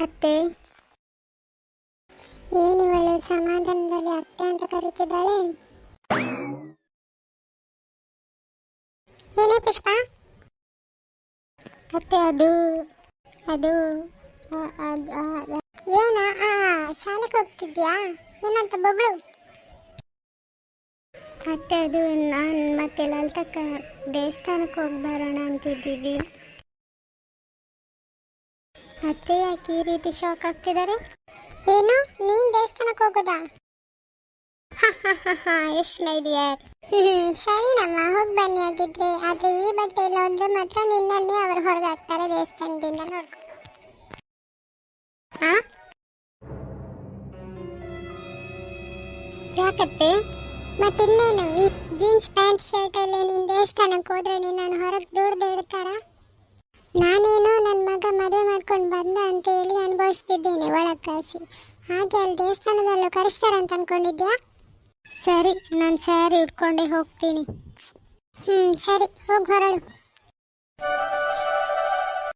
ಅತ್ತೆ. ಏನಿವಳು ಸಮಾಧಾನದಲ್ಲಿ ಅತ್ತೆ ಅಂತ ಕರೀತಿದ್ದಾಳೆ? ಏನೇ ಪುಷ್ಪ? ಅತ್ತೆ, ಅದು ಅದು ಏನ, ಆ, ಶಾಲೆಗೆ ಹೋಗ್ತಿದ್ಯಾ? ಏನಂತ ಬೊಗಳು ಅತ್ತೆ, ಅದು ನಾನು ಮತ್ತೆ ಲಲಿತಕ್ಕ ದೇವಸ್ಥಾನಕ್ಕೆ ಹೋಗಿ ಬರೋಣ ಅಂತಿದ್ದೀವಿ. ಅತ್ತೆ ಯಾಕೆ ಈ ರೀತಿ ಶಾಕ್ ಆಗ್ತಿದ್ದಾರೆ ಏನು? ನೀನ್ ದೇವಸ್ಥಾನಕ್ಕೆ ಹೋಗೋದಾ? ಎಷ್ಟು ಐಡಿಯರ್ ಸರಿ ನಮ್ಮ, ಹೋಗಿ ಬನ್ನಿ ಆಗಿದ್ರೆ ಆದ್ರೆ ಈ ಬಟ್ಟೆ ಇಲ್ಲ ಅಂದ್ರೆ ಮಾತ್ರ ನಿನ್ನನ್ನೇ ಅವರು ಹೊರಗೆ ಹಾಕ್ತಾರೆ ದೇವಸ್ಥಾನದಿಂದ ನೋಡ್ಕೊ? ಯಾಕತ್ತೆ? ಮತ್ತಿನ್ನೇನು, ಈ ಜೀನ್ಸ್ ಪ್ಯಾಂಟ್ ಶರ್ಟ್ ಅಲ್ಲಿ ನೀನ್ ದೇವಸ್ಥಾನಕ್ಕೆ ಹೋದ್ರೆ ನಾನು ಹೊರಗೆ ದೂಡ್ದೆ ಇಡ್ತಾರ? ನಾನೇನೋ ಮಗ ಮದುವೆ ಮಾಡ್ಕೊಂಡು ಬಂದ ಅಂತ ಹೇಳಿ ಅನುಭವಿಸ್ತಿದ್ದೇನೆ ಒಳಗೆ ಕಳಿಸಿ. ಹಾಗೆ ಅಲ್ಲಿ ದೇವಸ್ಥಾನದಲ್ಲೂ ಕರೆಸ್ತಾರಂತ ಅನ್ಕೊಂಡಿದ್ಯಾ ಸರಿ, ನಾನು ಸ್ಯಾರಿ ಉಟ್ಕೊಂಡೇ ಹೋಗ್ತೀನಿ. ಹ್ಞೂ ಸರಿ, ಹೋಗಿ ಹೊರಡು.